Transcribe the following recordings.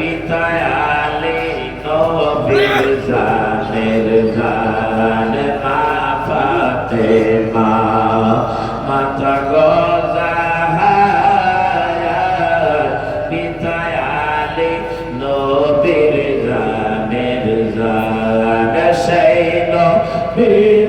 পিতায় আলে নবীর জানের জান মা ফাতে মা মাতা গজাহার পিতায় আলে নবীর জানের জান, সেই নবীর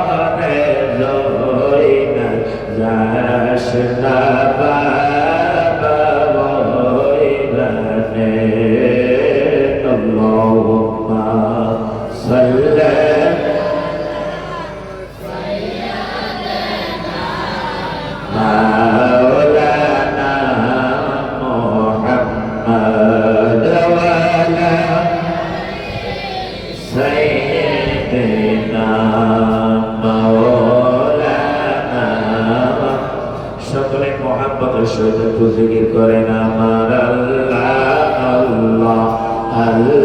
মহাব্বতের সহিত জিকির করেন আমার আল্লাহ আল্লাহ।